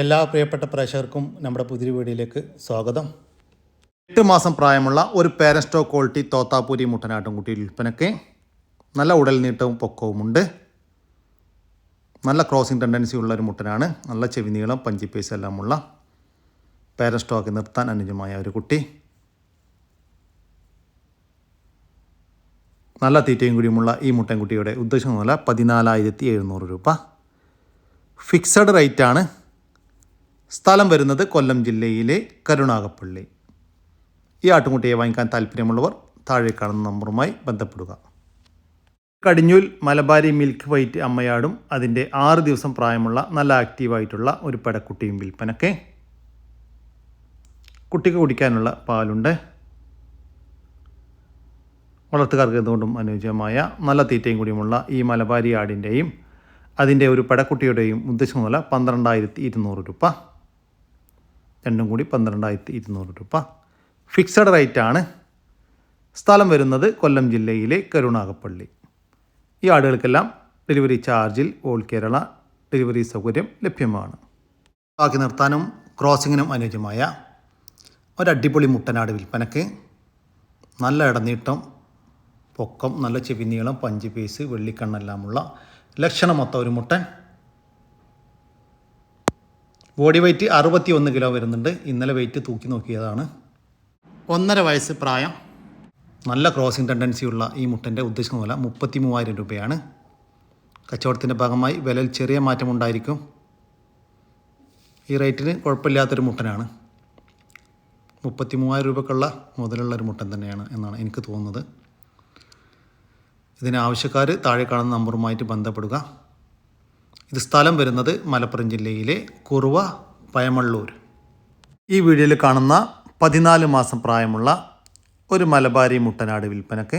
എല്ലാ പ്രിയപ്പെട്ട പ്രേക്ഷകർക്കും നമ്മുടെ പുതിരി വീഡിയോയിലേക്ക് സ്വാഗതം. എട്ട് മാസം പ്രായമുള്ള ഒരു പേരസ്റ്റോ ക്വാളിറ്റി തോത്താപ്പൂരി മുട്ടനാട്ടുംകുട്ടി വിൽപ്പനയ്ക്ക് നല്ല ഉടൽ നീട്ടവും പൊക്കവുമുണ്ട് നല്ല ക്രോസിംഗ് ടെൻഡൻസി ഉള്ള ഒരു മുട്ടനാണ്. നല്ല ചെവി നീളം പഞ്ചിപ്പേസ് എല്ലാമുള്ള പേരൻസ്റ്റോക്ക് നിർത്താൻ അനുജമായ ഒരു കുട്ടി. നല്ല തീറ്റയും കൂടിയുമുള്ള ഈ മുട്ടൻകുട്ടിയുടെ ഉദ്ദേശം വില പതിനാലായിരത്തി എഴുന്നൂറ് രൂപ. ഫിക്സഡ് റേറ്റാണ് സ്ഥലം വരുന്നത് കൊല്ലം ജില്ലയിലെ കരുണാകപ്പള്ളി. ഈ ആട്ടുംകുട്ടിയെ വാങ്ങിക്കാൻ താല്പര്യമുള്ളവർ താഴെ കാണുന്ന നമ്പറുമായി ബന്ധപ്പെടുക. കടിഞ്ഞൂൽ മലബാരി മിൽക്ക് വൈറ്റ് അമ്മയാടും അതിന്റെ ആറ് ദിവസം പ്രായമുള്ള നല്ല ആക്റ്റീവായിട്ടുള്ള ഒരു പെടക്കുട്ടിയും വിൽപ്പനക്കെ കുട്ടിക്ക് കുടിക്കാനുള്ള പാലുണ്ട്. വളർത്തുകാർക്ക് എന്തുകൊണ്ടും അനുയോജ്യമായ നല്ല തീറ്റയും കൂടിയുമുള്ള ഈ മലബാരി ആടിന്റെയും അതിന്റെ ഒരു പടക്കുട്ടിയുടെയും ഉദ്ദേശം മുതൽ പന്ത്രണ്ടായിരത്തി ഇരുന്നൂറ് രൂപ. രണ്ടും കൂടി പന്ത്രണ്ടായിരത്തി ഇരുന്നൂറ് രൂപ. ഫിക്സഡ് റേറ്റ് ആണ്. സ്ഥലം വരുന്നത് കൊല്ലം ജില്ലയിലെ കരുണാകപ്പള്ളി. ഈ ആടുകൾക്കെല്ലാം ഡെലിവറി ചാർജിൽ ഓൾ കേരള ഡെലിവറി സൗകര്യം ലഭ്യമാണ്. ബാക്കി നിർത്താനും ക്രോസിങ്ങിനും അനുയോജ്യമായ ഒരടിപൊളി മുട്ടനാട് വിൽപ്പനക്ക് നല്ല ഇടനീട്ടം പൊക്കം നല്ല ചെവിനീളം പഞ്ച് പീസ് വെള്ളിക്കണ്ണെല്ലാമുള്ള ലക്ഷണമൊത്ത ഒരു മുട്ടൻ ബോഡി വെയ്റ്റ് അറുപത്തി ഒന്ന് കിലോ വരുന്നുണ്ട്. ഇന്നലെ വെയിറ്റ് തൂക്കി നോക്കിയതാണ്. ഒന്നര വയസ്സ് പ്രായം. നല്ല ക്രോസിംഗ് ടെൻഡൻസിയുള്ള ഈ മുട്ടന്റെ ഉദ്ദേശിക്കുന്ന വില മുപ്പത്തി മൂവായിരം രൂപയാണ്. കച്ചവടത്തിന്റെ ഭാഗമായി വിലയിൽ ചെറിയ മാറ്റമുണ്ടായിരിക്കും ഈ റേറ്റിന് കുഴപ്പമില്ലാത്തൊരു മുട്ടനാണ്. മുപ്പത്തി മൂവായിരം രൂപക്കുള്ള മുതലുള്ള ഒരു മുട്ടൻ തന്നെയാണ് എന്നാണ് എനിക്ക് തോന്നുന്നത്. ഇതിന് ആവശ്യക്കാർ താഴെ കാണുന്ന നമ്പറുമായിട്ട് ബന്ധപ്പെടുക. ഇത് സ്ഥലം വരുന്നത് മലപ്പുറം ജില്ലയിലെ കുറുവ പയമള്ളൂർ. ഈ വീഡിയോയിൽ കാണുന്ന പതിനാല് മാസം പ്രായമുള്ള ഒരു മലബാരി മുട്ടനാട് വിൽപ്പനക്ക്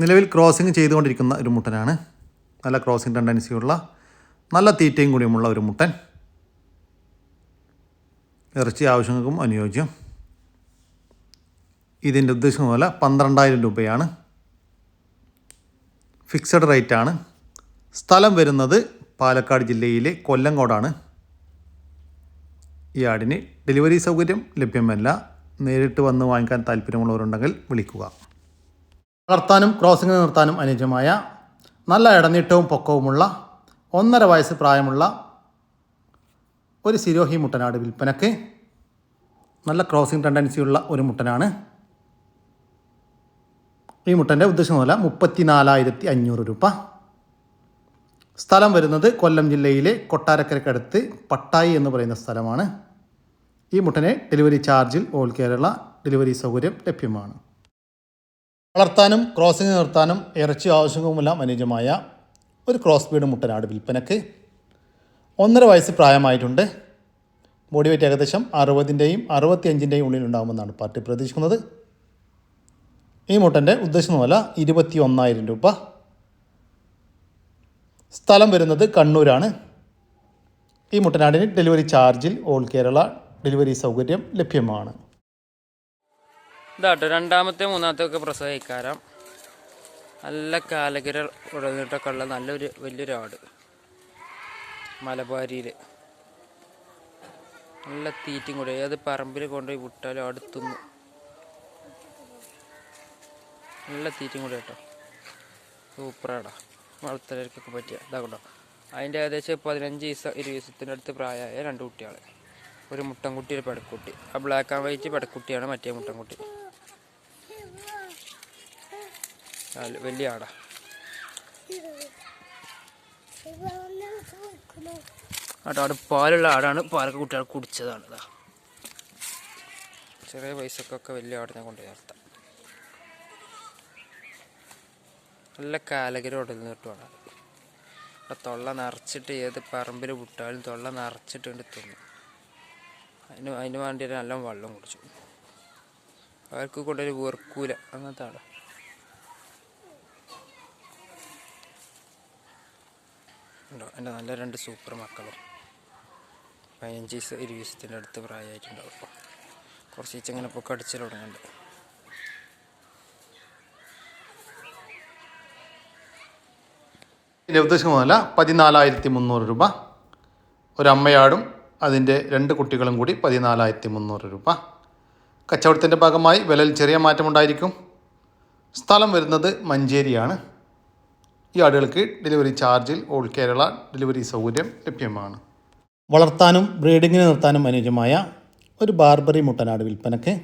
നിലവിൽ ക്രോസിംഗ് ചെയ്തുകൊണ്ടിരിക്കുന്ന ഒരു മുട്ടനാണ്. നല്ല ക്രോസിംഗ് ടെൻഡൻസിയുള്ള നല്ല തീറ്റയും കൂടിയുമുള്ള ഒരു മുട്ടൻ. ഇറച്ചി ആവശ്യങ്ങൾക്കും അനുയോജ്യം. ഇതിന്റെ ഉദ്ദേശം പോലെ പന്ത്രണ്ടായിരം രൂപയാണ്. ഫിക്സഡ് റേറ്റാണ് സ്ഥലം വരുന്നത് പാലക്കാട് ജില്ലയിലെ കൊല്ലങ്കോടാണ്. ഈ ആടിന് ഡെലിവറി സൗകര്യം ലഭ്യമല്ല. നേരിട്ട് വന്ന് വാങ്ങിക്കാൻ താല്പര്യമുള്ളവരുണ്ടെങ്കിൽ വിളിക്കുക. വളർത്താനും ക്രോസിംഗ് നിർത്താനും അനുയോജ്യമായ നല്ല ഇടനീട്ടവും പൊക്കവുമുള്ള ഒന്നര വയസ്സ് പ്രായമുള്ള ഒരു സിരോഹി മുട്ടനാട് വിൽപ്പനക്ക് നല്ല ക്രോസിംഗ് ടെൻഡൻസിയുള്ള ഒരു മുട്ടനാണ്. ഈ മുട്ടന്റെ ഉദ്ദേശം മുതല മുപ്പത്തി നാലായിരത്തി അഞ്ഞൂറ് രൂപ. സ്ഥലം വരുന്നത് കൊല്ലം ജില്ലയിലെ കൊട്ടാരക്കരക്കടുത്ത് പട്ടായി എന്ന് പറയുന്ന സ്ഥലമാണ്. ഈ മുട്ടനെ ഡെലിവറി ചാർജിൽ ഓൾ കേരള ഡെലിവറി സൗകര്യം ലഭ്യമാണ്. വളർത്താനും ക്രോസിംഗ് നിർത്താനും ഇറച്ചി ആവശ്യവുമെല്ലാം അനുയോജ്യമായ ഒരു ക്രോസ് ബീഡ് മുട്ടനാട് വിൽപ്പനക്ക് ഒന്നര വയസ്സ് പ്രായമായിട്ടുണ്ട്. ബോഡി വെയ്റ്റ് ഏകദേശം അറുപതിന്റെയും അറുപത്തിയഞ്ചിന്റെയും ഉള്ളിലുണ്ടാകുമെന്നാണ് പാർട്ടി പ്രതീക്ഷിക്കുന്നത്. ഈ മുട്ടന്റെ ഉദ്ദേശിക്കുന്ന വില ഇരുപത്തി ഒന്നായിരം രൂപ. സ്ഥലം വരുന്നത് കണ്ണൂരാണ്. ഈ മുട്ടനാടിന് ഡെലിവറി ചാർജിൽ ഓൾ കേരള ഡെലിവറി സൗകര്യം ലഭ്യമാണ്. ഇതാട്ടോ രണ്ടാമത്തെ മൂന്നാമത്തെ ഒക്കെ പ്രസവിക്കാരം നല്ല കാലകര ഉടനീട്ടൊക്കെ ഉള്ള നല്ലൊരു വലിയൊരു ആട്. മലബാരിയിൽ നല്ല തീറ്റും കൂടെ. ഏത് പറമ്പിൽ കൊണ്ടുപോയി വിട്ടാലും അടുത്തുന്നു നല്ല തീറ്റും കൂടെ കേട്ടോ സൂപ്പറാടാ. വളർത്തലർക്കൊക്കെ പറ്റിയ ഇതാ കൊണ്ടോ. അതിന്റെ ഏകദേശം പതിനഞ്ച് ദിവസം ഇരുപത് ദിവസത്തിന്റെ അടുത്ത് പ്രായമായ രണ്ട് കുട്ടികൾ ഒരു മുട്ടൻകുട്ടി ഒരു പെടക്കുട്ടി ആ ബ്ലാക്ക് ആൻഡ് വൈറ്റ് പെടക്കുട്ടിയാണ് മറ്റേ മുട്ടൻകുട്ടി. വലിയ ആടാ. ആടാട് ആട് പാലുള്ള ആടാണ്. പാലൊക്കെ കുട്ടികൾ കുടിച്ചതാണ് ചെറിയ പൈസക്കൊക്കെ വലിയ ആടിനെ കൊണ്ട് ചേർത്താം നല്ല കാലകരോട് നിന്നിട്ടുമാണ് ഇവിടെ തൊള്ള നിറച്ചിട്ട് ഏത് പറമ്പിൽ വിട്ടാലും തൊള്ള നിറച്ചിട്ട് കൊണ്ട് തിന്നു. അതിന് അതിന് വേണ്ടി നല്ല വെള്ളം കുടിച്ചു. അവർക്ക് കൊണ്ടൊരു വെറുക്കൂല. അങ്ങനത്തെ ആണ് ഉണ്ടോ? എന്റെ നല്ല രണ്ട് സൂപ്പർ മക്കളും. പതിനഞ്ച് ദിവസം ഇരുപത് ദിവസത്തിന്റെ അടുത്ത് പ്രായമായിട്ടുണ്ടാവും. കുറച്ച് ഇങ്ങനെ പൊക്കെ അടിച്ചാൽ തുടങ്ങുന്നുണ്ട് ഉദ്ദേശം വില പതിനാലായിരത്തി മുന്നൂറ് രൂപ. ഒരമ്മയാടും അതിന്റെ രണ്ട് കുട്ടികളും കൂടി പതിനാലായിരത്തി മുന്നൂറ് രൂപ. കച്ചവടത്തിന്റെ ഭാഗമായി വിലയിൽ ചെറിയ മാറ്റമുണ്ടായിരിക്കും സ്ഥലം വരുന്നത് മഞ്ചേരിയാണ്. ഈ ആടുകൾക്ക് ഡെലിവറി ചാർജിൽ ഓൾ കേരള ഡെലിവറി സൗകര്യം ലഭ്യമാണ്. വളർത്താനും ബ്രീഡിങ്ങിന് നിർത്താനും അനുയോജ്യമായ ഒരു ബാർബറി മുട്ടനാട് വിൽപ്പനയ്ക്ക്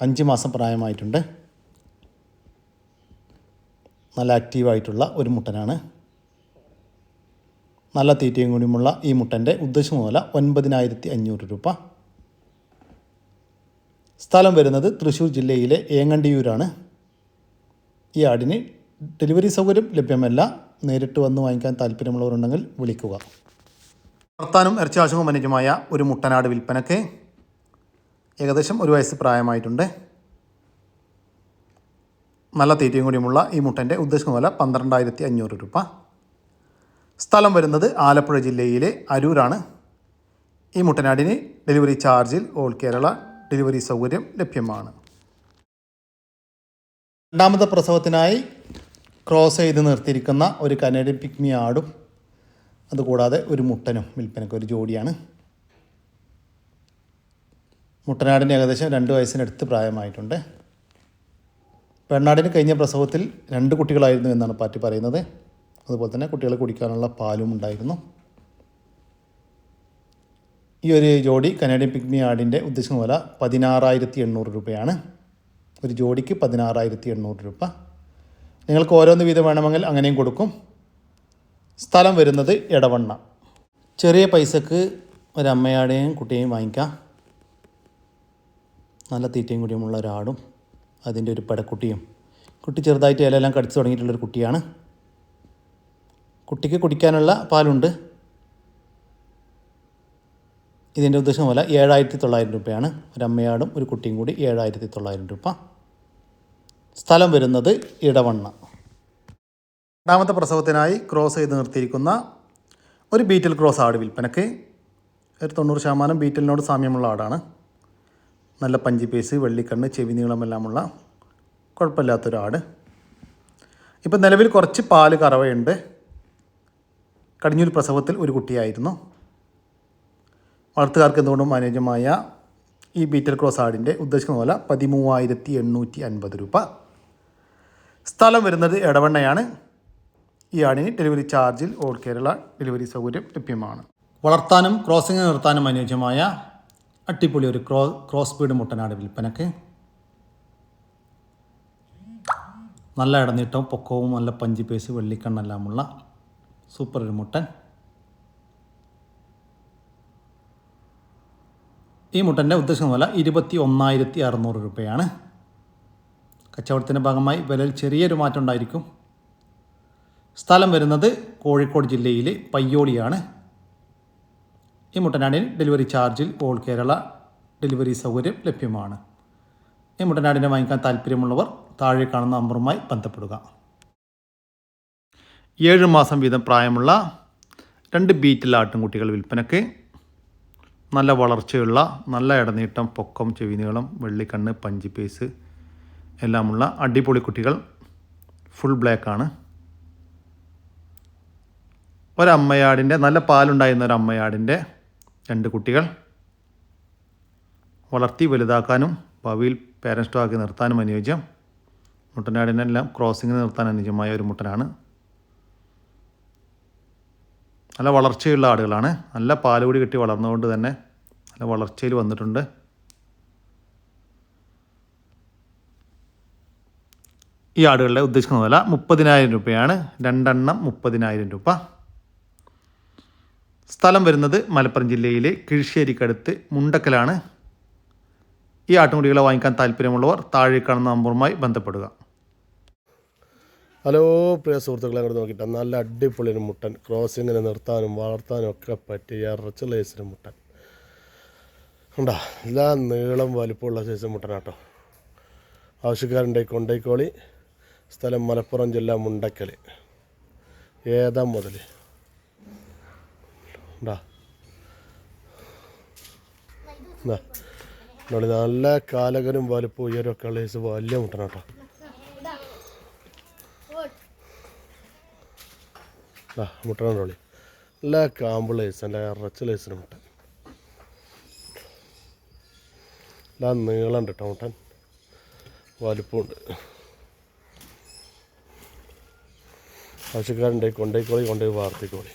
അഞ്ച് മാസം പ്രായമായിട്ടുണ്ട്. നല്ല ആക്റ്റീവായിട്ടുള്ള ഒരു മുട്ടനാണ്. നല്ല തീറ്റയും കൂടിയുമുള്ള ഈ മുട്ടന്റെ ഉദ്ദേശം മുതല ഒൻപതിനായിരത്തി അഞ്ഞൂറ് രൂപ. സ്ഥലം വരുന്നത് തൃശ്ശൂർ ജില്ലയിലെ ഏങ്ങണ്ടിയൂരാണ്. ഈ ആടിന് ഡെലിവറി സൗകര്യം ലഭ്യമല്ല. നേരിട്ട് വന്ന് വാങ്ങിക്കാൻ താല്പര്യമുള്ളവരുണ്ടെങ്കിൽ വിളിക്കുക. വളർത്താനും ഇറച്ചി ആവശ്യവും അനുജമായ ഒരു മുട്ടനാട് വിൽപ്പനയ്ക്ക് ഏകദേശം ഒരു വയസ്സ് പ്രായമായിട്ടുണ്ട്. നല്ല തീറ്റയും കൂടിയുമുള്ള ഈ മുട്ടന്റെ ഉദ്ദേശം വില പന്ത്രണ്ടായിരത്തി അഞ്ഞൂറ് രൂപ. സ്ഥലം വരുന്നത് ആലപ്പുഴ ജില്ലയിലെ അരൂരാണ്. ഈ മുട്ടനാടിന് ഡെലിവറി ചാർജിൽ ഓൾ കേരള ഡെലിവറി സൗകര്യം ലഭ്യമാണ്. രണ്ടാമത്തെ പ്രസവത്തിനായി ക്രോസ് ചെയ്ത് നിർത്തിയിരിക്കുന്ന ഒരു കനേഡിയൻ പിക്മി ആടും അതുകൂടാതെ ഒരു മുട്ടനും വിൽപ്പനയ്ക്ക് ഒരു ജോഡിയാണ്. മുട്ടനാടിന് ഏകദേശം രണ്ട് വയസ്സിനടുത്ത് പ്രായമായിട്ടുണ്ട്. പെണ്ണാടിന് കഴിഞ്ഞ പ്രസവത്തിൽ രണ്ട് കുട്ടികളായിരുന്നു എന്നാണ് പാറ്റി പറയുന്നത്. അതുപോലെ തന്നെ കുട്ടികളെ കുടിക്കാനുള്ള പാലും ഉണ്ടായിരുന്നു. ഈ ഒരു ജോഡി കനേഡിയൻ പിഗ്മി ആടിന്റെ ഉദ്ദേശം വില പതിനാറായിരത്തി എണ്ണൂറ് രൂപയാണ്. ഒരു ജോഡിക്ക് പതിനാറായിരത്തി എണ്ണൂറ് രൂപ. നിങ്ങൾക്ക് ഓരോന്ന് വീതം വേണമെങ്കിൽ അങ്ങനെയും കൊടുക്കും. സ്ഥലം വരുന്നത് ഇടവണ്ണ ചെറിയ പൈസക്ക് ഒരമ്മയാടെയും കുട്ടിയെയും വാങ്ങിക്കാം. നല്ല തീറ്റയും കൂടിയുമുള്ള ഒരാടും. അതിന്റെ ഒരു പടക്കുട്ടിയും. കുട്ടി ചെറുതായിട്ട് ഇലയെല്ലാം കടിച്ചു തുടങ്ങിയിട്ടുള്ളൊരു കുട്ടിയാണ്. കുട്ടിക്ക് കുടിക്കാനുള്ള പാലുണ്ട്. ഇതിന്റെ ഉദ്ദേശം പോലെ ഏഴായിരത്തി തൊള്ളായിരം രൂപയാണ്. ഒരമ്മയാടും ഒരു കുട്ടിയും കൂടി ഏഴായിരത്തി തൊള്ളായിരം രൂപ. സ്ഥലം വരുന്നത് ഇടവണ്ണ. രണ്ടാമത്തെ പ്രസവത്തിനായി ക്രോസ് ചെയ്ത് നിർത്തിയിരിക്കുന്ന ഒരു ബീറ്റൽ ക്രോസ് ആട് വിൽപ്പനയ്ക്ക് ഒരു തൊണ്ണൂറ് ശതമാനം ബീറ്റലിനോട് സാമ്യമുള്ള ആടാണ്. നല്ല പഞ്ചി പേസ് വെള്ളിക്കണ്ണ് ചെവി നീളമെല്ലാമുള്ള കുഴപ്പമില്ലാത്തൊരാട്. ഇപ്പം നിലവിൽ കുറച്ച് പാൽ കറവയുണ്ട്. കടിഞ്ഞൂൽ പ്രസവത്തിൽ ഒരു കുട്ടിയായിരുന്നു. വളർത്തുകാർക്ക് എന്തുകൊണ്ടും അനുയോജ്യമായ ഈ ബീറ്റൽ ക്രോസ് ആടിന്റെ ഉദ്ദേശിക്കുന്ന പോലെ പതിമൂവായിരത്തി എണ്ണൂറ്റി അൻപത് രൂപ. സ്ഥലം വരുന്നത് ഇടവണ്ണയാണ് ഈ ആടിന് ഡെലിവറി ചാർജിൽ ഓൾ കേരള ഡെലിവറി സൗകര്യം ലഭ്യമാണ്. വളർത്താനും ക്രോസിംഗ് നിർത്താനും അനുയോജ്യമായ അട്ടിപ്പൊളി ഒരു ക്രോ ക്രോസ് ബീഡ് മുട്ടനാട് വിൽപ്പനക്ക്. നല്ല ഇടനീട്ടവും പൊക്കവും നല്ല പഞ്ചി പേസ് വെള്ളിക്കണ്ണെല്ലാമുള്ള സൂപ്പർ ഒരു മുട്ടൻ. ഈ മുട്ടന്റെ ഉദ്ദേശം വില ഇരുപത്തി ഒന്നായിരത്തി അറുന്നൂറ് രൂപയാണ്. കച്ചവടത്തിന്റെ ഭാഗമായി വിലയിൽ ചെറിയൊരു മാറ്റം ഉണ്ടായിരിക്കും. സ്ഥലം വരുന്നത് കോഴിക്കോട് ജില്ലയിലെ പയ്യോളിയാണ്. ഈ മുട്ടനാടിന് ഡെലിവറി ചാർജിൽ ഓൾ കേരള ഡെലിവറി സൗകര്യം ലഭ്യമാണ്. ഈ മുട്ടനാടിനെ വാങ്ങിക്കാൻ താല്പര്യമുള്ളവർ താഴെ കാണുന്ന നമ്പറുമായി ബന്ധപ്പെടുക. ഏഴ് മാസം വീതം പ്രായമുള്ള രണ്ട് ബീറ്റിൽ ആട്ടിൻകുട്ടികൾ വിൽപ്പനയ്ക്ക് നല്ല വളർച്ചയുള്ള നല്ല ഇടനീട്ടം പൊക്കം ചെവിനീളം വെള്ളിക്കണ്ണ് പഞ്ചി പഞ്ചിപ്പേസ് എല്ലാമുള്ള അടിപൊളി കുട്ടികൾ ഫുൾ ബ്ലാക്കാണ് ഒരമ്മയാടിന്റെ നല്ല പാലുണ്ടായിരുന്ന അമ്മയാടിന്റെ രണ്ട് കുട്ടികൾ. വളർത്തി വലുതാക്കാനും ഭാവിയിൽ പേരൻസ് സ്റ്റോക്ക് നിർത്താനും അനുയോജ്യം. മുട്ടനാടിനെല്ലാം ക്രോസിങ്ങിന് നിർത്താൻ അനുയോജ്യമായ ഒരു മുട്ടനാണ്. നല്ല വളർച്ചയുള്ള ആടുകളാണ്. നല്ല പാൽ കൂടി കിട്ടി വളർന്നുകൊണ്ട് തന്നെ നല്ല വളർച്ചയിൽ വന്നിട്ടുണ്ട്. ഈ ആടുകളുടെ ഉദ്ദേശിക്കുന്ന വില മുപ്പതിനായിരം രൂപയാണ്. രണ്ടെണ്ണം മുപ്പതിനായിരം രൂപ. സ്ഥലം വരുന്നത് മലപ്പുറം ജില്ലയിലെ കിഴിശ്ശേരിക്കടുത്ത് മുണ്ടക്കലാണ്. ഈ ആട്ടുമുടികളെ വാങ്ങിക്കാൻ താല്പര്യമുള്ളവർ താഴെ കാണുന്ന നമ്പറുമായി ബന്ധപ്പെടുക. ഹലോ പ്രിയ സുഹൃത്തുക്കളെ അങ്ങോട്ട് നോക്കിയിട്ട് നല്ല അടിപൊളി ഒരു മുട്ടൻ. ക്രോസിങ്ങിന് നിർത്താനും വളർത്താനും ഒക്കെ പറ്റിയ ഇറച്ച ലേസിന് മുട്ടൻ. ഉണ്ടാ എല്ലാ നീളം വലിപ്പമുള്ള സൈസ് മുട്ടനാട്ടോ ആവശ്യക്കാരന്റെ കൊണ്ടൈക്കോളി സ്ഥലം മലപ്പുറം ജില്ല മുണ്ടക്കൽ ഏതാ മുതൽ ഉണ്ടാ എന്താ നല്ല കാലകനും വലുപ്പം ഉയരമൊക്കെ ഉള്ള സൈസ് വലിയ മുട്ടനാട്ടോ ആ മുട്ടനാണ്ടോളി നല്ല കാമ്പ് ലേസ് നല്ല ഇറച്ച ലേസിന് മുട്ടൻ നല്ല നീളമുണ്ട് കേട്ടോ മുട്ടൻ. വലുപ്പമുണ്ട് ആവശ്യക്കാരുണ്ടെങ്കിൽ കൊണ്ടേക്കോളി കൊണ്ടുപോയി വാർത്തിക്കോളി.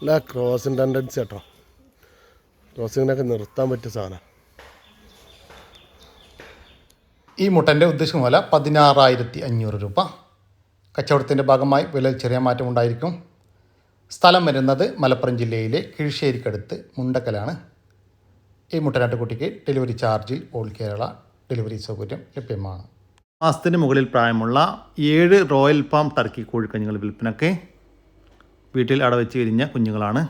അല്ല ക്രോസിങ് ടെൻഡൻസി കേട്ടോ. ക്രോസിങ്ങിനൊക്കെ നിർത്താൻ പറ്റിയ സാധനം. ഈ മുട്ടന്റെ ഉദ്ദേശം പോലെ പതിനാറായിരത്തി അഞ്ഞൂറ് രൂപ. കച്ചവടത്തിന്റെ ഭാഗമായി വിലയിൽ ചെറിയ മാറ്റം ഉണ്ടായിരിക്കും. സ്ഥലം വരുന്നത് മലപ്പുറം ജില്ലയിലെ കിഴിശ്ശേരിക്കടുത്ത് മുണ്ടക്കലാണ്. ഈ മുട്ടനാട്ടുകുട്ടിക്ക് ഡെലിവറി ചാർജിൽ ഓൾ കേരള ഡെലിവറി സൗകര്യം ലഭ്യമാണ്. മാസത്തിന് മുകളിൽ പ്രായമുള്ള ഏഴ് റോയൽ പാം ടർക്കി കോഴിക്കഞ്ഞുങ്ങൾ വിൽപ്പനയ്ക്ക് വീട്ടിൽ അടവെച്ച് വിരിഞ്ഞ കുഞ്ഞുങ്ങളാണ്.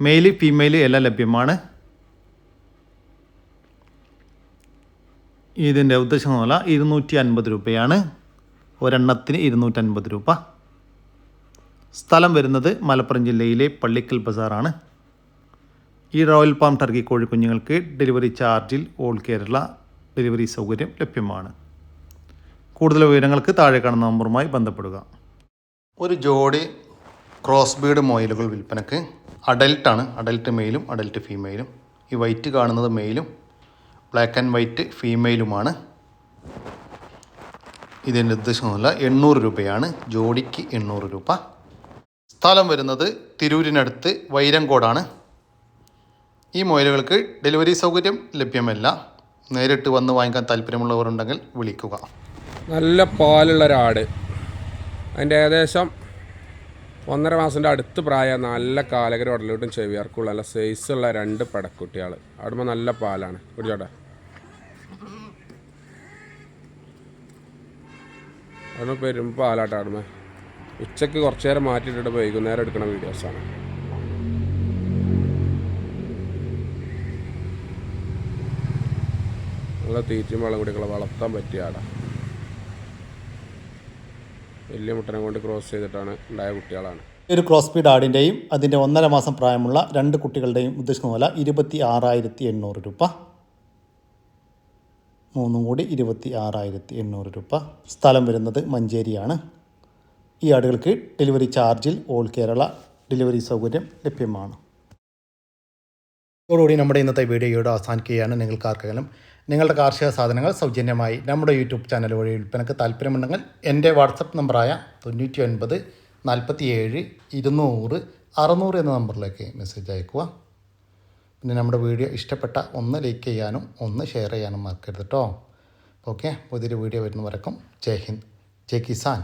മെയിൽ ഫീമെയിൽ എല്ലാം ലഭ്യമാണ്. ഇതിന്റെ ഉദ്ദേശം വില ഇരുന്നൂറ്റി അൻപത് രൂപയാണ്. ഒരെണ്ണത്തിന് ഇരുന്നൂറ്റൻപത് രൂപ. സ്ഥലം വരുന്നത് മലപ്പുറം ജില്ലയിലെ പള്ളിക്കൽ ബസാറാണ്. ഈ റോയൽ പാം ടർക്കി കോഴിക്കുഞ്ഞുങ്ങൾക്ക് ഡെലിവറി ചാർജിൽ ഓൾ കേരള ഡെലിവറി സൗകര്യം ലഭ്യമാണ്. കൂടുതൽ വിവരങ്ങൾക്ക് താഴെ കാണുന്ന നമ്പറുമായി ബന്ധപ്പെടുക. ഒരു ജോഡി ക്രോസ് ബീഡ് മൊയിലുകൾ വിൽപ്പനക്ക് അഡൽട്ടാണ് അഡൽട്ട് മെയിലും അഡൽട്ട് ഫീമെയിലും. ഈ വൈറ്റ് കാണുന്നത് മെയിലും ബ്ലാക്ക് ആൻഡ് വൈറ്റ് ഫീമെയിലുമാണ്. ഇതിന്റെ ഉദ്ദേശമൊന്നുമില്ല എണ്ണൂറ് രൂപയാണ്. ജോഡിക്ക് എണ്ണൂറ് രൂപ. സ്ഥലം വരുന്നത് തിരൂരിനടുത്ത് വൈരങ്കോടാണ്. ഈ മൊയിലുകൾക്ക് ഡെലിവറി സൗകര്യം ലഭ്യമല്ല. നേരിട്ട് വന്ന് വാങ്ങിക്കാൻ താല്പര്യമുള്ളവരുണ്ടെങ്കിൽ വിളിക്കുക. നല്ല പാലുള്ള ഒരാട്. അതിന്റെ ഏകദേശം ഒന്നര മാസത്തിന്റെ അടുത്ത് പ്രായം. നല്ല കാലകര ഉടലോട്ടും ചെവിയർക്കുള്ള നല്ല സൈസുള്ള രണ്ട് പടക്കുട്ടികൾ അവിടുമ്പോൾ നല്ല പാലാണ്. കുടിച്ചോട്ടെ അവിടെ പെരും പാലാട്ട് ഉച്ചയ്ക്ക് കുറച്ച് നേരം മാറ്റിയിട്ടിട്ട് വൈകുന്നേരം എടുക്കുന്ന വീഡിയോസാണ് നല്ല തീറ്റയും വെള്ളം കുടികളെ വളർത്താൻ പറ്റിയ ആടാ. വലിയ മുട്ടനെ കൊണ്ട് ക്രോസ് ചെയ്തിട്ടാണ് ഉണ്ടായ കുട്ടികളാണ്. ഒരു ക്രോസ് സ്പീഡ് ആടിന്റെയും അതിന്റെ ഒന്നര മാസം പ്രായമുള്ള രണ്ട് കുട്ടികളുടെയും ഉദ്ദേശിക്കുന്ന വില ഇരുപത്തി ആറായിരത്തി എണ്ണൂറ് രൂപ. മൂന്നും കൂടി ഇരുപത്തി ആറായിരത്തി എണ്ണൂറ് രൂപ. സ്ഥലം വരുന്നത് മഞ്ചേരിയാണ്. ഈ ആടുകൾക്ക് ഡെലിവറി ചാർജിൽ ഓൾ കേരള ഡെലിവറി സൗകര്യം ലഭ്യമാണ്. ഇതോടുകൂടി നമ്മുടെ ഇന്നത്തെ വീഡിയോയുടെ അവസാനിക്കുകയാണ്. നിങ്ങൾക്ക് ആർക്കെങ്കിലും നിങ്ങളുടെ കാർഷിക സാധനങ്ങൾ സൗജന്യമായി നമ്മുടെ യൂട്യൂബ് ചാനൽ വഴി വിൽപ്പനക്ക് താല്പര്യമുണ്ടെങ്കിൽ എന്റെ വാട്സപ്പ് നമ്പറായ തൊണ്ണൂറ്റി ഒൻപത് നാൽപ്പത്തി ഏഴ് ഇരുന്നൂറ് അറുന്നൂറ് എന്ന നമ്പറിലേക്ക് മെസ്സേജ് അയക്കുക പിന്നെ നമ്മുടെ വീഡിയോ ഇഷ്ടപ്പെട്ട ഒന്ന് ലൈക്ക് ചെയ്യാനും ഒന്ന് ഷെയർ ചെയ്യാനും മറക്കരുത് കേട്ടോ ഓക്കെ പുതിയൊരു വീഡിയോ വരുന്നവരക്കും ജയ് ഹിന്ദ് ജയ് കിസാൻ.